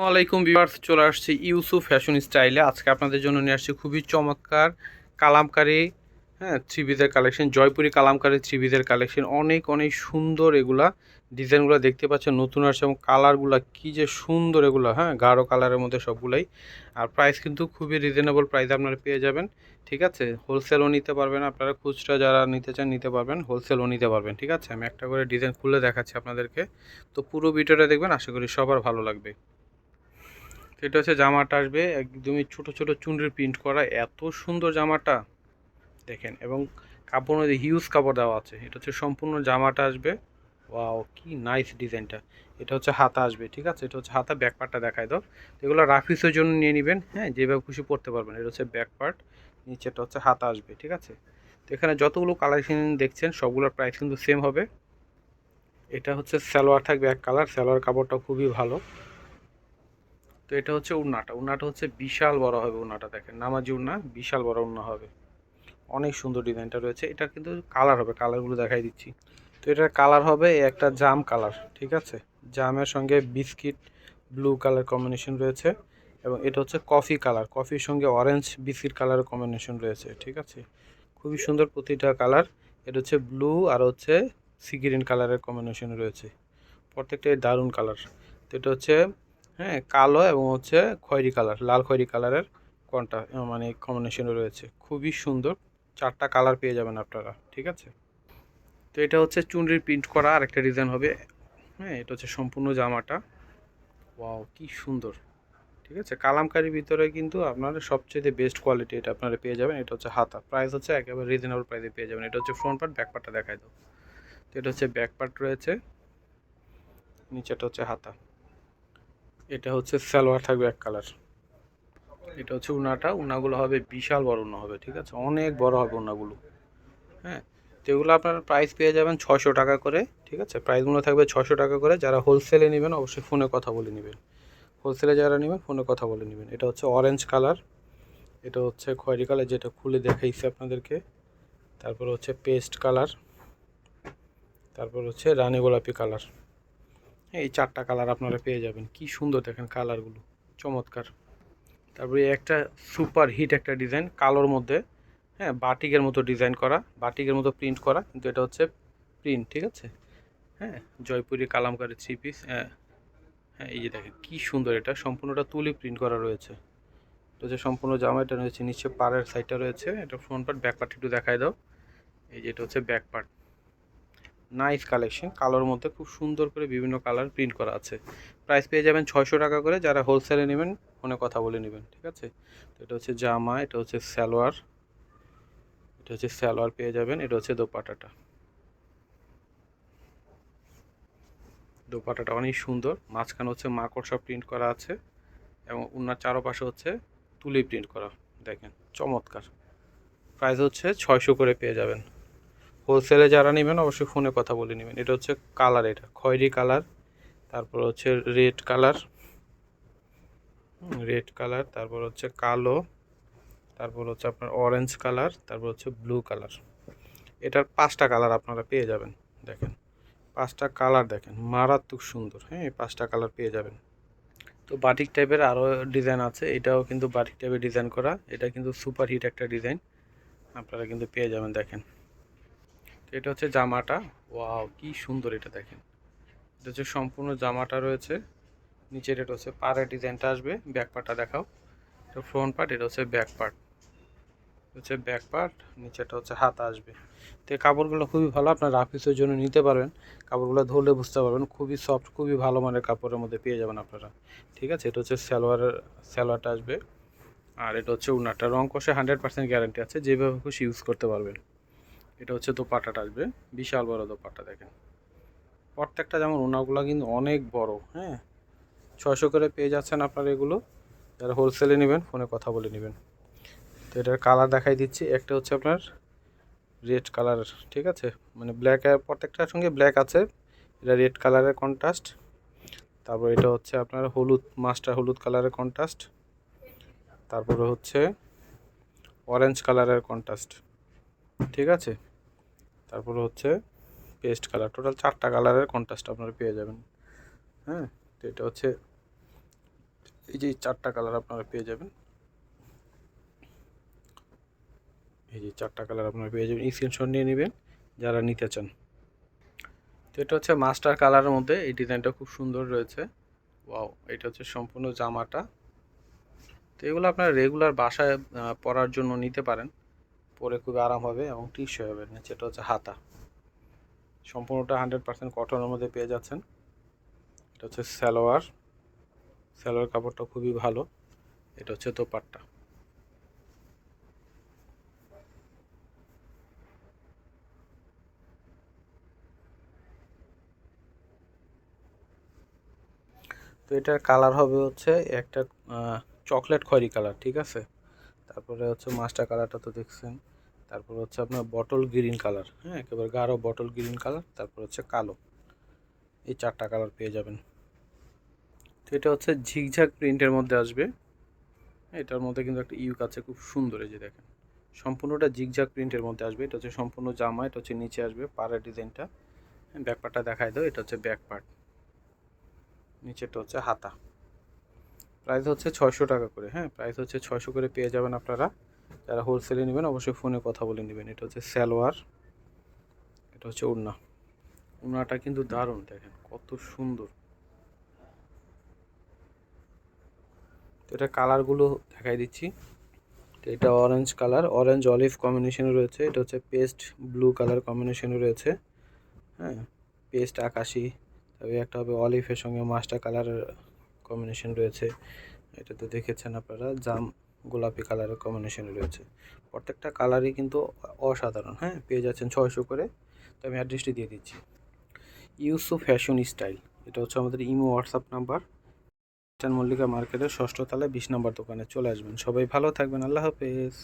আসসালামাইকুম ভিউয়ার্স, চলে আসছি ইউসুফ ফ্যাশন স্টাইলে। আজকে আপনাদের জন্য নিয়ে আসছি খুবই চমৎকার কালামকারি হ্যাঁ থ্রি পিসের কালেকশন, জয়পুরি কালামকারি থ্রি পিসের কালেকশন। অনেক অনেক সুন্দর এগুলা। ডিজাইনগুলো দেখতে পাচ্ছেন, নতুন আসছে এবং কালারগুলো কী যে সুন্দর এগুলো হ্যাঁ গাঢ় কালারের মধ্যে সবগুলাই। আর প্রাইস কিন্তু খুবই রিজনেবল প্রাইস আপনারা পেয়ে যাবেন, ঠিক আছে? হোলসেলও নিতে পারবেন, আপনারা খুচরা যারা নিতে চান নিতে পারবেন হোলসেলও নিতে পারবেন, ঠিক আছে? আমি একটা করে ডিজাইন খুলে দেখাচ্ছি আপনাদেরকে। তো পুরো ভিডিওটা দেখবেন, আশা করি সবার ভালো লাগবে। এটা হচ্ছে জামাটা আসবে, একদমই ছোট ছোট চুনরির প্রিন্ট করা, এত সুন্দর জামাটা। দেখেন, এবং কাপড় মধ্যে হিউজ কাপড় দেওয়া আছে। এটা হচ্ছে সম্পূর্ণ জামাটা আসবে। ওয়াও কি নাইস ডিজাইনটা এটা হচ্ছে হাতা আসবে, ঠিক আছে? এটা হচ্ছে হাতা ব্যাক পার্টটা দেখায় দাও। এগুলো রাফিসের জন্য নিয়ে নেবেন হ্যাঁ? যেভাবে খুশি পড়তে পারবেন। এটা হচ্ছে ব্যাক পার্ট নিচেটা হচ্ছে হাতা আসবে, ঠিক আছে? তো এখানে যতগুলো কালেকশন দেখছেন, সবগুলোর প্রাইস কিন্তু সেম হবে। এটা হচ্ছে সালোয়ার থাকবে এক কালার সালোয়ার কাপড়টা খুবই ভালো। তো এটা হচ্ছে উন্নাটা। উন্নাটা হচ্ছে বিশাল বড় হবে উন্নাটা দেখেন। নামাজি উন্না, বিশাল বড় উন্না হবে। অনেক সুন্দর ডিজাইনটা রয়েছে। এটা কিন্তু কালার হবে, কালারগুলো দেখাই দিচ্ছি। তো এটার কালার হবে একটা জাম কালার, ঠিক আছে? জামের সঙ্গে বিস্কিট, ব্লু কালার কম্বিনেশন রয়েছে এবং এটা হচ্ছে কফি কালার। কফির সঙ্গে অরেঞ্জ বিস্কিট কালারের কম্বিনেশন রয়েছে, ঠিক আছে? খুবই সুন্দর প্রতিটা কালার। এটা হচ্ছে ব্লু আর হচ্ছে সি গ্রিন কালারের কম্বিনেশন রয়েছে। প্রত্যেকটাই দারুণ কালার। তো এটা হচ্ছে হ্যাঁ কালো এবং হচ্ছে খয়েরি কালার, লাল খয়েরি কালারের কোনটা মানে কম্বিনেশনে রয়েছে। খুবই সুন্দর, চারটা কালার পেয়ে যাবেন আপনারা, ঠিক আছে? তো এটা হচ্ছে চুনরির প্রিন্ট করা আর একটা ডিজাইন হবে। হ্যাঁ এটা হচ্ছে সম্পূর্ণ জামাটা। ওয়াও কি সুন্দর, ঠিক আছে? কালামকারির ভিতরে কিন্তু আপনার সবচেয়ে বেস্ট কোয়ালিটি এটা আপনারা পেয়ে যাবেন। এটা হচ্ছে হাতা প্রাইস হচ্ছে একেবারে রিজনেবল প্রাইসে পেয়ে যাবেন। এটা হচ্ছে ফ্রন্ট পার্ট ব্যাক পার্টটা দেখায় দাও। তো এটা হচ্ছে ব্যাক পার্ট রয়েছে নিচেটা হচ্ছে হাতা। এটা হচ্ছে সালোয়ার থাকবে এক কালার। এটা হচ্ছে উনাটা, উনাগুলো হবে বিশাল বড় উনা হবে, ঠিক আছে? অনেক বড় হবে উনাগুলো হ্যাঁ? তো এগুলো আপনার প্রাইস পেয়ে যাবেন ছশো টাকা করে, ঠিক আছে? প্রাইসগুলো থাকবে ছশো টাকা করে। যারা হোলসেলে নেবেন, অবশ্যই ফোনে কথা বলে নেবেন। হোলসেলে যারা নেবেন ফোনে কথা বলে নেবেন। এটা হচ্ছে অরেঞ্জ কালার এটা হচ্ছে খয়েরি কালার যেটা খুলে দেখাইছে আপনাদেরকে। তারপর হচ্ছে পেস্ট কালার তারপর হচ্ছে রানী গোলাপি কালার এই চারটা কালার আপনারা পেয়ে যাবেন। কি সুন্দর দেখেন কালারগুলো চমৎকার। তারপরে একটা সুপার হিট একটা ডিজাইন কালোর মধ্যে হ্যাঁ বাটিকের মতো ডিজাইন করা, বাটিকের মতো প্রিন্ট করা, কিন্তু এটা হচ্ছে প্রিন্ট ঠিক আছে? হ্যাঁ জয়পুরি কালামকারি থ্রি পিস হ্যাঁ হ্যাঁ এই যে দেখেন, কি সুন্দর এটা, সম্পূর্ণটা তুলি প্রিন্ট করা রয়েছে। এটা হচ্ছে সম্পূর্ণ জামাটা রয়েছে, নিচে পাড়ের সাইডটা রয়েছে, এটা ফ্রন্ট পার্ট ব্যাক পার্ট একটু দেখায় দাও। এই যে এটা হচ্ছে ব্যাক পার্ট নাইস কালেকশন কালোর মধ্যে খুব সুন্দর করে বিভিন্ন কালার প্রিন্ট করা আছে। প্রাইস পেয়ে যাবেন ছয়শো টাকা করে। যারা হোলসেলে নেবেন, ফোনে কথা বলে নেবেন, ঠিক আছে? তো এটা হচ্ছে জামা, এটা হচ্ছে সালোয়ার, এটা হচ্ছে সালোয়ার পেয়ে যাবেন, এটা হচ্ছে দোপাটাটা দোপাটাটা অনেক সুন্দর। মাঝখানে হচ্ছে মাকড়সা প্রিন্ট করা আছে এবং ওনার চারপাশে হচ্ছে তুলি প্রিন্ট করা। দেখেন, চমৎকার। প্রাইস হচ্ছে ছয়শো করে পেয়ে যাবেন। হোলসেলে যারা নেবেন, অবশ্যই ফোনে কথা বলে নেবেন। এটা হচ্ছে কালার এটা, খয়েরি কালার তারপর হচ্ছে রেড কালার রেড কালার তারপর হচ্ছে কালো, তারপর হচ্ছে আপনার অরেঞ্জ কালার তারপর হচ্ছে ব্লু কালার এটার পাঁচটা কালার আপনারা পেয়ে যাবেন, দেখেন। পাঁচটা কালার দেখেন, মারাত্মক সুন্দর হ্যাঁ এই পাঁচটা কালার পেয়ে যাবেন। তো বাটিক টাইপের আরও ডিজাইন আছে, এটাও কিন্তু বাটিক টাইপের ডিজাইন করা, এটা কিন্তু সুপার হিট একটা ডিজাইন আপনারা কিন্তু পেয়ে যাবেন, দেখেন। এটা হচ্ছে জামাটা। ওয়াও, কি সুন্দর এটা দেখেন। এটা হচ্ছে সম্পূর্ণ জামাটা রয়েছে। নিচের এটা হচ্ছে পাড়ের ডিজাইনটা আসবে ব্যাক পার্টটা দেখাও। এটা ফ্রন্ট পার্ট এটা হচ্ছে ব্যাক পার্ট হচ্ছে ব্যাক পার্ট নিচেটা হচ্ছে হাত আসবে। তো এই কাপড়গুলো খুবই ভালো, আপনার রাফিসের জন্য নিতে পারবেন। কাপড়গুলো ধরলে বুঝতে পারবেন, খুবই সফট খুবই ভালো মানের কাপড়ের মধ্যে পেয়ে যাবেন আপনারা। ঠিক আছে, এটা হচ্ছে সালোয়ারের সালোয়ারটা আসবে। আর এটা হচ্ছে উনারটা। রং কষে হান্ড্রেড পার্সেন্ট গ্যারান্টি আছে, যেভাবে খুশি ইউজ করতে পারবেন। এটা হচ্ছে দোপাটাটা আসবে। বিশাল বড় দোপাটা দেখেন। প্রত্যেকটা যেমন ওনাগুলো কিন্তু অনেক বড় হ্যাঁ? ছয়শো করে পেয়ে যাচ্ছেন আপনারা এগুলো। যারা হোলসেলে নেবেন ফোনে কথা বলে নেবেন। তো এটার কালার দেখাই দিচ্ছি। একটা হচ্ছে আপনার রেড কালার ঠিক আছে? মানে ব্ল্যাক প্রত্যেকটার সঙ্গে ব্ল্যাক আছে। এটা রেড কালারের কন্ট্রাস্ট তারপর এটা হচ্ছে আপনার হলুদ মাস্টার হলুদ কালারের কন্ট্রাস্ট তারপরে হচ্ছে অরেঞ্জ কালারের কন্ট্রাস্ট ঠিক আছে? তারপরে হচ্ছে পেস্ট কালার টোটাল চারটা কালারের কন্ট্রাস্ট আপনারা পেয়ে যাবেন। হ্যাঁ তো এটা হচ্ছে এই যে চারটা কালার আপনারা পেয়ে যাবেন। এই যে চারটা কালার আপনারা পেয়ে যাবেন। স্ক্রিনশট নিয়ে নেবেন, যারা নিতে চান। তো এটা হচ্ছে মাস্টার কালারের মধ্যে। এই ডিজাইনটা খুব সুন্দর রয়েছে। ওয়াও এটা হচ্ছে সম্পূর্ণ জামাটা। তো এগুলো আপনারা রেগুলার বাসায় পরার জন্য নিতে পারেন। পরে খুব আরাম হবে এবং টিসু হবে নিচে এটা হচ্ছে হাতা। সম্পূর্ণটা হান্ড্রেড পার্সেন্ট কটনের মধ্যে পেয়ে যাচ্ছেন। এটা হচ্ছে সালোয়ার। সালোয়ার কাপড়টা খুবই ভালো। এটা হচ্ছে দোপাট্টা। তো এটার কালার হবে হচ্ছে একটা চকলেট খয়েরি কালার, ঠিক আছে? তারপরে হচ্ছে মাস্টার কালারটা তো দেখছেন। তারপর হচ্ছে আপনার বটল গ্রিন কালার হ্যাঁ? একেবারে গাঢ় বটল গ্রিন কালার তারপর হচ্ছে কালো। এই চারটা কালার পেয়ে যাবেন। তো এটা হচ্ছে ঝিকঝাক প্রিন্টের মধ্যে আসবে। এটার মধ্যে কিন্তু একটা ইউক আছে, খুব সুন্দর, এই যে দেখেন। সম্পূর্ণটা জিগজাগ প্রিন্টের মধ্যে আসবে। এটা হচ্ছে সম্পূর্ণ জামা, এটা হচ্ছে নিচে আসবে পাড়ের ডিজাইনটা। ব্যাক পার্টটা দেখাই দাও, এটা হচ্ছে ব্যাক পার্ট নিচেরটা হচ্ছে হাতা। প্রাইস হচ্ছে ছয়শো টাকা করে হ্যাঁ? প্রাইস হচ্ছে ছয়শো করে পেয়ে যাবেন আপনারা। যারা হোলসেলে নেবেন, অবশ্যই ফোনে কথা বলে নেবেন। এটা হচ্ছে স্যালোয়ার এটা হচ্ছে উড়না উড়নাটা কিন্তু দারুণ, দেখেন, কত সুন্দর। তো এটা কালারগুলো দেখাই দিচ্ছি। তো এটা অরেঞ্জ কালার অরেঞ্জ অলিভ কম্বিনেশনে রয়েছে। এটা হচ্ছে পেস্ট ব্লু কালার কম্বিনেশনে রয়েছে। হ্যাঁ? পেস্ট আকাশি, তবে একটা হবে অলিভের সঙ্গে মাস্টার কালারের কম্বিনেশন রয়েছে। এটা তো দেখেছেন আপনারা, জাম গোলাপি কালারের কম্বিনেশন রয়েছে। প্রত্যেকটা কালারই কিন্তু অসাধারণ হ্যাঁ? পেয়ে যাচ্ছেন ছয়শো করে। তো আমি অ্যাড্রেসটি দিয়ে দিচ্ছি। ইউসু ফ্যাশন স্টাইল এটা হচ্ছে আমাদের ইমো হোয়াটসঅ্যাপ নাম্বার মল্লিকা মার্কেটের ষষ্ঠ তালে বিশ নম্বর দোকানে চলে আসবেন। সবাই ভালো থাকবেন, আল্লাহ হাফেজ।